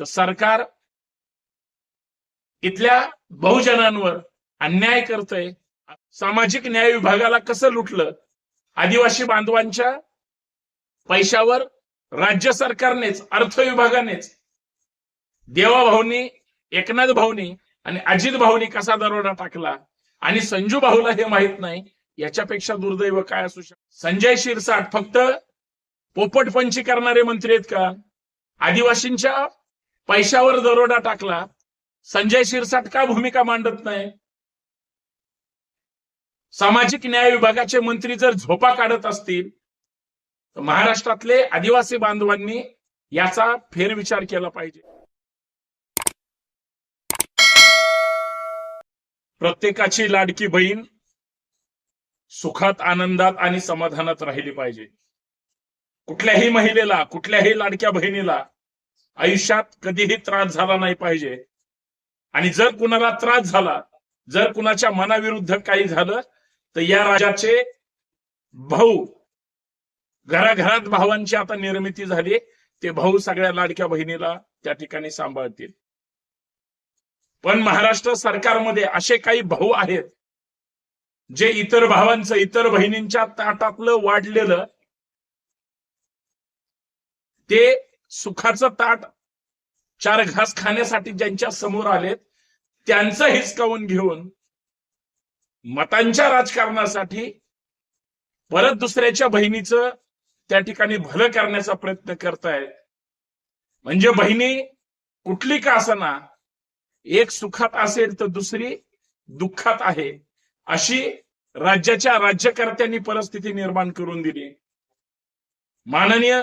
तर सरकार इथल्या बहुजनांवर अन्याय करतंय. सामाजिक न्याय विभागाला कसं लुटलं? आदिवासी बांधवांच्या पैशावर राज्य सरकारनेच अर्थ विभागानेच देवाभाऊनी एकनाथ भाऊनी आणि अजित भाऊनी कसा दरोडा टाकला? आणि संजू भाऊला हे माहीत नाही याच्यापेक्षा दुर्दैव काय असू शकत संजय शिरसाट फक्त पोपटपंची करणारे मंत्री आहेत का? आदिवासींच्या पैशावर दरोडा टाकला संजय शिरसाट का भूमिका मांडत नाही? सामाजिक न्याय विभागाचे मंत्री जर झोपा काढत असतील तर महाराष्ट्रातले आदिवासी बांधवांनी याचा फेरविचार केला पाहिजे. प्रत्येकाची लाडकी बहीण सुखात आनंदात आणि समाधानात राहिली पाहिजे. कुठल्याही महिलेला कुठल्याही लाडक्या बहिणीला आयुष्यात कधीही त्रास झाला नाही पाहिजे. आणि जर कुणाला त्रास झाला जर कुणाच्या मनाविरुद्ध काही झालं तर या राजाचे भाऊ घराघरात भावांची आता निर्मिती झाली ते भाऊ सगळ्या लाडक्या बहिणीला त्या ठिकाणी सांभाळतील. पण महाराष्ट्र सरकारमध्ये असे काही भाऊ आहेत जे इतर भावांचं इतर बहिणींच्या ताटातलं वाढलेलं ते सुखाचं ताट चार घास खाण्यासाठी ज्यांच्या समोर आलेत त्यांचं हिसकावून घेऊन मतांच्या राजकारणासाठी परत दुसऱ्याच्या बहिणीचं त्या ठिकाणी भलं करण्याचा प्रयत्न करतायत. म्हणजे बहिणी कुठली का असना एक सुखात असेल तर दुसरी दुःखात आहे अशी राज्याच्या राज्यकर्त्यांनी परिस्थिती निर्माण करून दिली. माननीय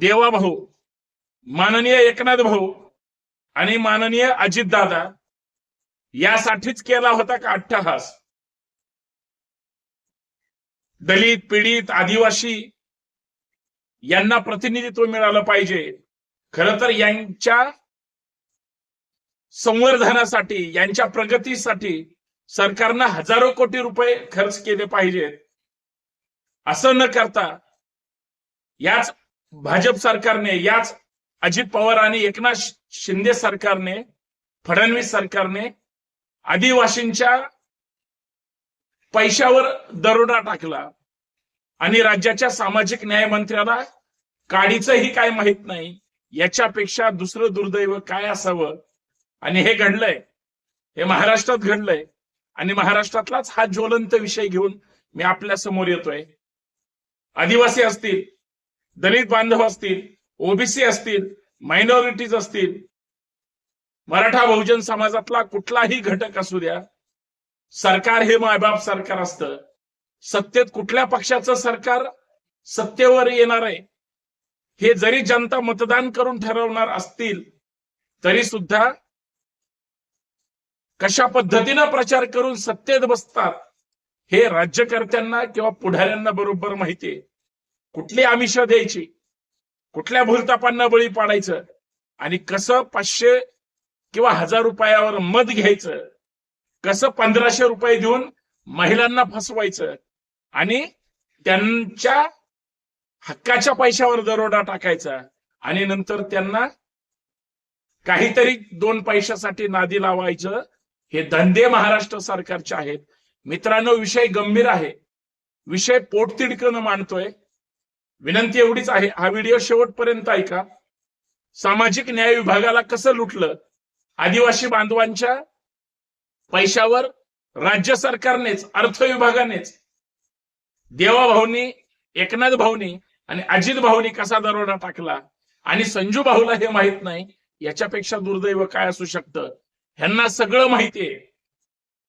देवा भाऊ माननीय एकनाथ भाऊ आणि माननीय अजितदादा यासाठीच केला होता का अट्टहास? दलित पीडित आदिवासी यांना प्रतिनिधित्व मिळालं पाहिजे. खर तर यांच्या संवर्धनासाठी यांच्या प्रगतीसाठी सरकारनं हजारो कोटी रुपये खर्च केले पाहिजेत. असं न करता याच भाजप सरकारने याच अजित पवार आणि एकनाथ शिंदे सरकारने फडणवीस सरकारने आदिवासींच्या पैशावर दरोडा टाकला आणि राज्याच्या सामाजिक न्याय मंत्र्याला काडीचंही काय माहीत नाही याच्यापेक्षा दुसरं दुर्दैव काय असावं? आणि हे घडलंय. हे महाराष्ट्रात घडलंय. आणि महाराष्ट्रातलाच हा ज्वलंत विषय घेऊन मी आपल्यासमोर येतोय. आदिवासी असतील दलित बांधव असतील ओबीसी असतील मायनॉरिटीज असतील मराठा बहुजन समाजातला कुठलाही घटक असू द्या सरकार हे मायबाप सरकार असतं. सत्तेत कुठल्या पक्षाचं सरकार सत्तेवर येणार आहे? हे जरी जनता मतदान करून ठरवणार असतील तरी सुद्धा कशा पद्धतीनं प्रचार करून सत्तेत बसतात हे राज्यकर्त्यांना किंवा पुढाऱ्यांना बरोबर माहितीये कुठली आमिष द्यायची? कुठल्या भूलतापांना बळी पाडायचं? आणि कसं पाचशे किंवा हजार रुपयावर मत घ्यायचं? कसं पंधराशे रुपये देऊन महिलांना फसवायचं? आणि त्यांच्या हक्काच्या पैशावर दरोडा टाकायचा? आणि नंतर त्यांना काहीतरी दोन पैशासाठी नादी लावायचं? हे धंदे महाराष्ट्र सरकारचे आहेत. मित्रांनो विषय गंभीर आहे. विषय पोटतिडकन मांडतोय. विनंती एवढीच आहे हा व्हिडिओ शेवटपर्यंत ऐका. सामाजिक न्याय विभागाला कसं लुटलं? आदिवासी बांधवांच्या पैशावर राज्य सरकारनेच अर्थ विभागानेच देवाभाऊनी एकनाथ भाऊनी आणि अजित भाऊनी कसा दरोडा टाकला? आणि संजू भाऊला हे माहीत नाही याच्यापेक्षा दुर्दैव काय असू शकतं? ह्यांना सगळं माहितीये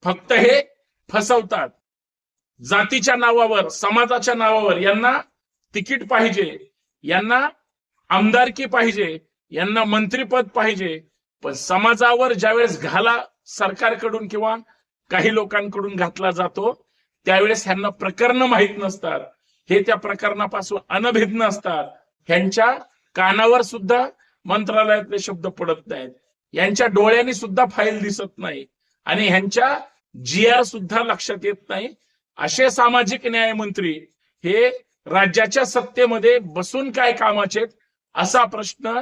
फक्त हे फसवतात. जातीच्या नावावर समाजाच्या नावावर यांना तिकीट पाहिजे यांना आमदारकी पाहिजे यांना मंत्रीपद पाहिजे पण समाजावर ज्यावेळेस घाला सरकारकडून किंवा काही लोकांकडून घातला जातो त्यावेळेस ह्यांना प्रकरण माहीत नसतात. हे त्या प्रकरणापासून अनभिज्ञ असतात. ह्यांच्या कानावर सुद्धा मंत्रालयातले शब्द पडत नाहीत. यांच्या डोळ्यांनी सुद्धा फाईल दिसत नाही. आणि ह्यांच्या जी आर सुद्धा लक्षात येत नाही. असे सामाजिक न्याय मंत्री हे राज्याच्या सत्तेमध्ये बसून काय कामाचे असा प्रश्न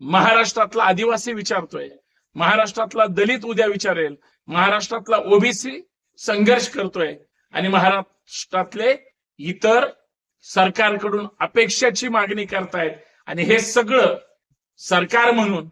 महाराष्ट्रातला आदिवासी विचारतोय. महाराष्ट्रातला दलित उद्या विचारेल. महाराष्ट्रातला ओबीसी संघर्ष करतोय. आणि महाराष्ट्रातले इतर सरकारकडून अपेक्षाची मागणी करतायत. आणि हे सगळं सरकार म्हणून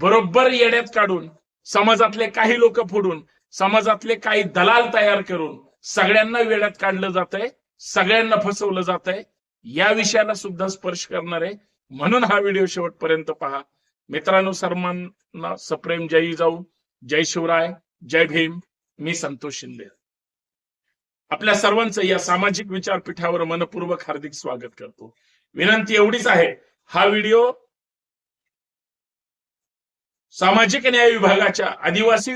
बरोबर येण्यात काढून समाजातले काही लोक फोडून समाजातले काही दलाल तयार करून सगळ्यांना वेड्यात काढलं जात आहे सगळ्यांना फसवलं जात आहे या विषयाला सुद्धा स्पर्श करणार. आहे म्हणून हा व्हिडिओ शेवटपर्यंत पहा. मित्रांनो सर्वांना सप्रेम जय जाऊ जय शिवराय जय भीम. मी संतोष शिंदे. आपल्या सर्वांचं या सामाजिक विचारपीठावर मनपूर्वक हार्दिक स्वागत करतो. विनंती एवढीच आहे हा व्हिडिओ सामाजिक न्याय विभागाच्या आदिवासी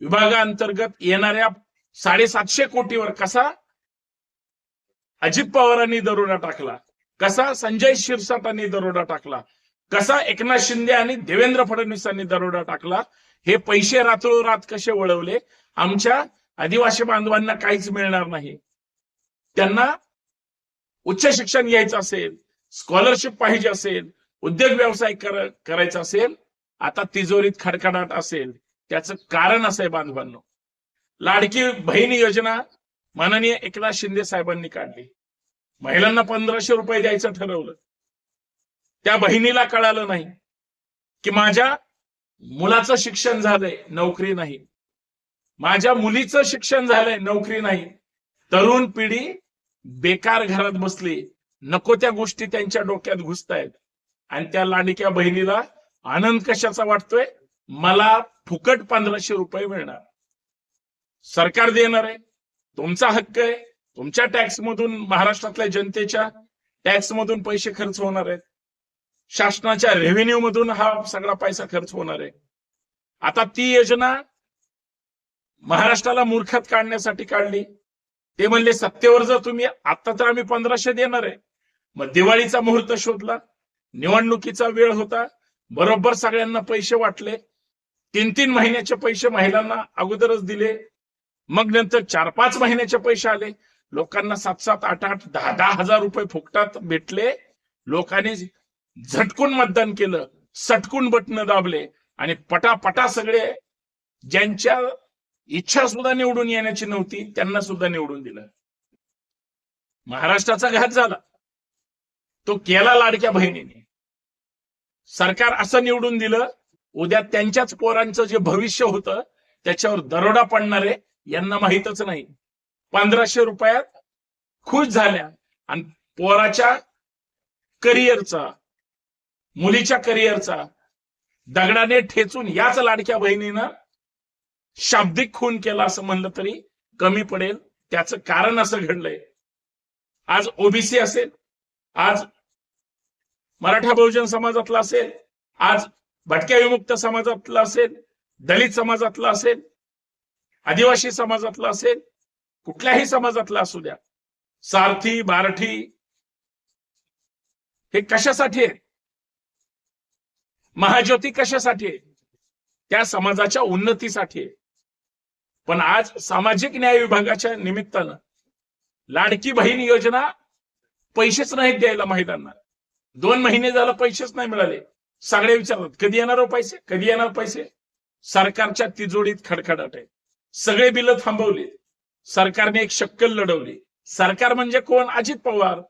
विभागाअंतर्गत येणाऱ्या साडेसातशे कोटीवर कसा अजित पवारांनी दरोडा टाकला. कसा? संजय शिरसाटांनी दरोडा टाकला. कसा? एकनाथ शिंदे आणि देवेंद्र फडणवीसांनी दरोडा टाकला. हे पैसे रातोरात कसे वळवले? आमच्या आदिवासी बांधवांना काहीच मिळणार नाही. त्यांना उच्च शिक्षण घ्यायचं असेल स्कॉलरशिप पाहिजे असेल उद्योग व्यवसाय कर- करायचा असेल आता तिजोरीत खडखडाट असेल. त्याचं कारण असं आहे बांधवांनो. लाडकी बहीण योजना माननीय एकनाथ शिंदे साहेबांनी काढली. महिलांना पंधराशे रुपये द्यायचं ठरवलं. त्या बहिणीला कळालं नाही की माझ्या मुलाचं शिक्षण झालंय नोकरी नाही. माझ्या मुलीचं शिक्षण झालंय नोकरी नाही. तरुण पिढी बेकार घरात बसली. नको त्या गोष्टी त्यांच्या डोक्यात घुसतायत. आणि त्या लाडक्या बहिणीला आनंद कशाचा वाटतोय? मला फुकट पंधराशे रुपये मिळणार. सरकार देणार आहे. तुमचा हक्क आहे. तुमच्या टॅक्स मधून महाराष्ट्रातल्या जनतेच्या टॅक्स मधून पैसे खर्च होणार आहेत. शासनाच्या रेव्हेन्यू मधून हा सगळा पैसा खर्च होणार आहे. आता ती योजना महाराष्ट्राला मूर्खात काढण्यासाठी काढली. ते म्हणले सत्तेवर जर तुम्ही. आता तर आम्ही पंधराशे देणार आहे. मग दिवाळीचा मुहूर्त शोधला. निवडणुकीचा वेळ होता. बरोबर सगळ्यांना पैसे वाटले. तीन तीन महिन्याचे पैसे महिलांना अगोदरच दिले. मग नंतर चार पाच महिन्याचे पैसे आले. लोकांना सात सात आठ आठ दहा दहा हजार रुपये फुकटात भेटले. लोकांनी झटकून मतदान केलं. सटकून बटन दाबले. आणि पटापटा सगळे ज्यांच्या इच्छा सुद्धा निवडून येण्याची नव्हती त्यांना सुद्धा निवडून दिलं. महाराष्ट्राचा घात झाला. तो केला लाडक्या बहिणीने. सरकार असं निवडून दिलं उद्या त्यांच्याच पोरांचं जे भविष्य होतं त्याच्यावर दरोडा पडणारे यांना माहीतच नाही. पंधराशे रुपयात खुश झाल्या. आणि पोराच्या करिअरचा मुलीच्या करिअरचा दगडाने ठेचून याच लाडक्या बहिणीनं शाब्दिक खून केला असं म्हणलं तरी कमी पडेल. त्याचं कारण असं घडलंय. आज ओबीसी असेल आज मराठा बहुजन समाजातला असेल आज भटक्या विमुक्त समाजातला असेल दलित समाजातला असेल आदिवासी समाजातला असेल कुठल्याही समाजातला असू द्या. सारथी बारठी हे कशासाठी आहे महाज्योती कशासाठी आहे त्या समाजाच्या उन्नतीसाठी आहे पण आज सामाजिक न्याय विभागाच्या निमित्तानं लाडकी बहीण योजना पैसेच नाहीत द्यायला महिलांना दोन महिने झालं पैसेच नाही मिळाले. सगळे विचारतात कधी येणार हो पैसे? कधी येणार पैसे? सरकारच्या तिजोडीत खडखडाट आहे सगळे बिल थांबवले सरकारने एक शक्कल लढवली. सरकार म्हणजे कोण? अजित पवार.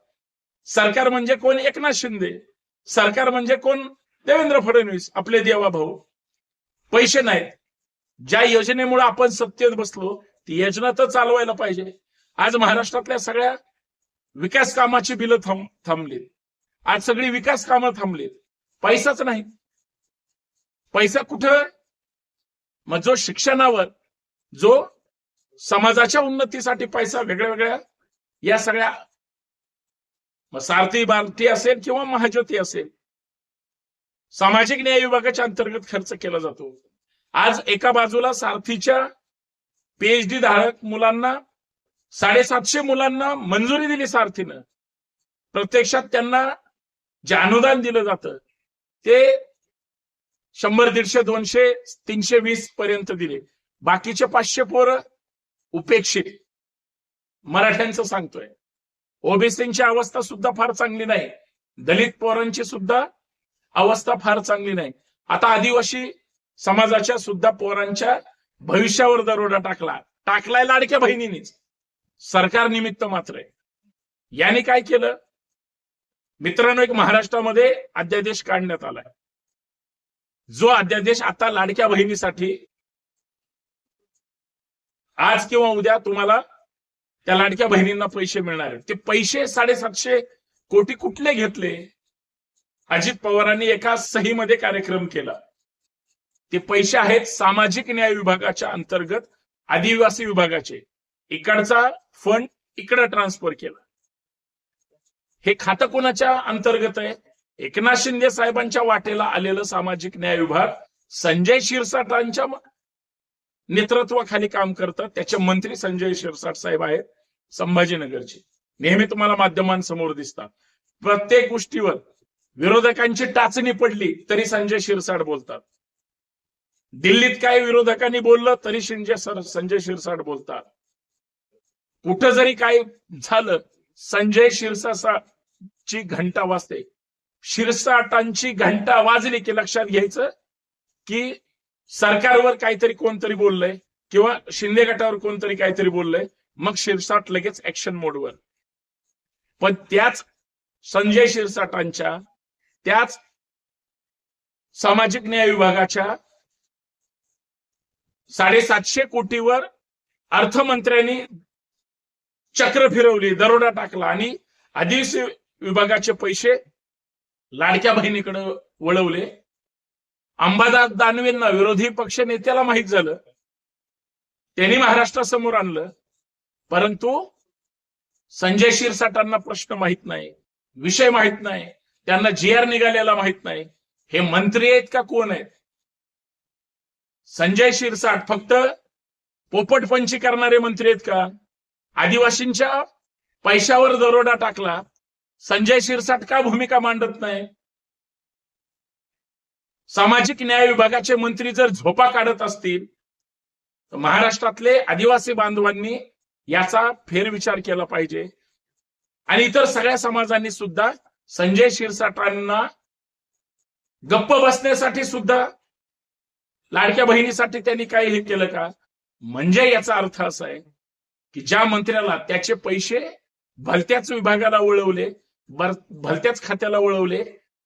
सरकार म्हणजे कोण? एकनाथ शिंदे. सरकार म्हणजे कोण? देवेंद्र फडणवीस आपले देवा भाऊ. पैसे नाहीत. ज्या योजनेमुळे आपण सत्तेत बसलो ती योजना तर चालवायला पाहिजे. आज महाराष्ट्रातल्या सगळ्या विकास कामाची बिलं थांब थांबलीत. आज सगळी विकास कामं थांबलीत. पैसाच नाही. पैसा कुठं? मग जो शिक्षणावर जो समाजाच्या उन्नतीसाठी पैसा वेगळ्या वेगळ्या या सगळ्या मग सारथी बारती असेल किंवा महाज्योती असेल सामाजिक न्याय विभागाच्या अंतर्गत खर्च केला जातो. आज एका बाजूला सारथीच्या पीएचडी धारक मुलांना साडेसातशे मुलांना मंजुरी दिली सारथीनं. प्रत्यक्षात त्यांना जे अनुदान दिलं जातं ते शंभर दीडशे दोनशे तीनशे वीस पर्यंत दिले. बाकीचे पाचशे पोरं उपेक्षित. मराठ्यांचं सांगतोय. ओबीसींची अवस्था सुद्धा फार चांगली नाही. दलित पोरांची सुद्धा अवस्था फार चांगली नाही. आता आदिवासी समाजाच्या सुद्धा पोरांच्या भविष्यावर दरोडा टाकला. टाकलाय लाडक्या बहिणीनीच. सरकार निमित्त मात्र आहे. याने काय केलं? मित्रांनो एक महाराष्ट्रामध्ये अध्यादेश काढण्यात आलाय. जो अध्यादेश आता लाडक्या बहिणीसाठी आज किंवा उद्या तुम्हाला त्या लाडक्या बहिणींना पैसे मिळणार आहेत. ते पैसे साडेसातशे कोटी कुठले घेतले? अजित पवारांनी एका सहीमध्ये कार्यक्रम केला. ते पैसे आहेत सामाजिक न्याय विभागाच्या अंतर्गत आदिवासी विभागाचे. इकडचा फंड इकडे ट्रान्सफर केला. हे खातं कोणाच्या अंतर्गत आहे? एकनाथ शिंदे साहेबांच्या वाटेला आलेलं सामाजिक न्याय विभाग संजय शिरसाटांच्या नेतृत्वाखाली काम करतात. त्याचे मंत्री संजय शिरसाट साहेब आहेत संभाजीनगरचे. नेहमी तुम्हाला माध्यमांसमोर दिसतात. प्रत्येक गोष्टीवर विरोधकांची टाचणी पडली तरी संजय शिरसाट बोलतात. दिल्लीत काय विरोधकांनी बोललं तरी संजय संजय शिरसाट बोलतात. कुठं जरी काय झालं संजय शिरसाची घंटा वाजते. शिरसाटांची घंटा वाजली की लक्षात घ्यायचं की सरकारवर काहीतरी कोणतरी बोललंय किंवा शिंदे गटावर कोणतरी काहीतरी बोललंय मग शिरसाट लगेच ऍक्शन मोडवर पण त्याच संजय शिरसाटांच्या त्याच सामाजिक न्याय विभागाच्या साडेसातशे कोटीवर अर्थमंत्र्यांनी चक्र फिरवली दरोडा टाकला आणि आदिवासी विभागाचे पैसे लाडक्या बहिणीकडे वळवले. अंबादास दानवेंना विरोधी पक्ष नेत्याला माहीत झालं. त्यांनी महाराष्ट्रासमोर आणलं. परंतु संजय शिरसाटांना प्रश्न माहीत नाही. विषय माहीत नाही. त्यांना जी आर निघालेला माहीत नाही. हे मंत्री आहेत का कोण आहेत? संजय शिरसाट फक्त पोपटपंची करणारे मंत्री आहेत का? आदिवासींच्या पैशावर दरोडा टाकला. संजय शिरसाट का भूमिका मांडत नाही? सामाजिक न्याय विभागाचे मंत्री जर झोपा काढत असतील तर महाराष्ट्रातले आदिवासी बांधवांनी याचा फेरविचार केला पाहिजे. आणि इतर सगळ्या समाजांनी सुद्धा संजय शिरसाटांना गप्प बसण्यासाठी सुद्धा लाडक्या बहिणीसाठी त्यांनी काही हे केलं का? म्हणजे याचा अर्थ असा आहे की ज्या मंत्र्याला त्याचे पैसे भलत्याच विभागाला वळवले भलत्याच खात्याला वळवले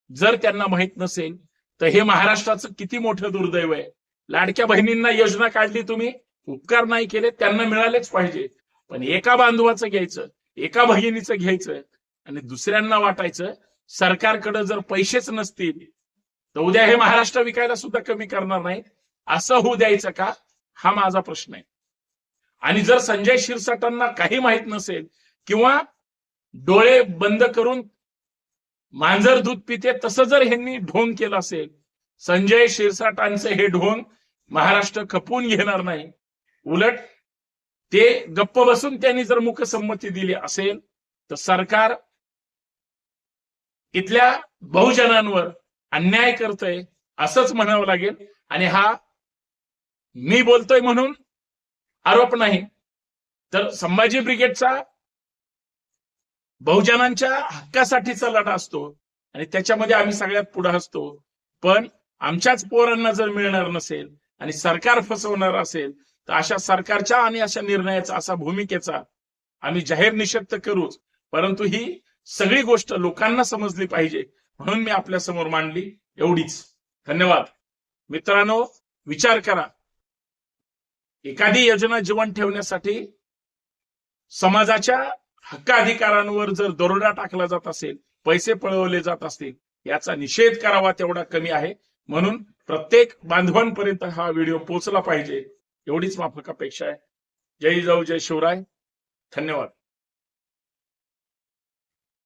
जर त्यांना माहीत नसेल तर हे महाराष्ट्राचं किती मोठं दुर्दैव आहे. लाडक्या बहिणींना योजना काढली तुम्ही उपकार नाही केले त्यांना मिळालेच पाहिजे. पण एका बांधवाचं घ्यायचं एका बहिणीचं घ्यायचं आणि दुसऱ्यांना वाटायचं सरकारकडे जर पैसेच नसतील तर उद्या हे महाराष्ट्र विकायला सुद्धा कमी करणार नाही. असं होऊ द्यायचं का? हा माझा प्रश्न आहे. आणि जर संजय शिरसाटांना काही माहीत नसेल किंवा डोळे बंद करून मांजर दूध पिते तसं जर ह्यांनी ढोंग केलं असेल संजय शिरसाटांचं हे ढोंग महाराष्ट्र खपवून घेणार नाही. उलट ते गप्प बसून त्यांनी जर मुखसंमती दिली असेल तर सरकार इथल्या बहुजनांवर अन्याय करतय असंच म्हणावं लागेल. आणि हा मी बोलतोय म्हणून आरोप नाही. तर संभाजी ब्रिगेडचा बहुजनांच्या हक्कासाठीचा लढा असतो आणि त्याच्यामध्ये आम्ही सगळ्यात पुढे असतो. पण आमच्याच पोरांना जर मिळणार नसेल आणि सरकार फसवणार असेल तर अशा सरकारच्या आणि अशा निर्णयाचा असा भूमिकेचा आम्ही जाहीर निषेध तर करूच. परंतु ही सगळी गोष्ट लोकांना समजली पाहिजे म्हणून मी आपल्यासमोर मांडली एवढीच. धन्यवाद. मित्रांनो विचार करा. एखादी योजना जीवन ठेवण्यासाठी समाजाच्या हक्काधिकारांवर जर दरोडा टाकला जात असेल पैसे पळवले जात असतील याचा निषेध करावा तेवढा कमी आहे. म्हणून प्रत्येक बांधवांपर्यंत हा व्हिडिओ पोहोचला पाहिजे. एवढीच माफक अपेक्षा आहे. जय जाऊ जय शिवराय. धन्यवाद.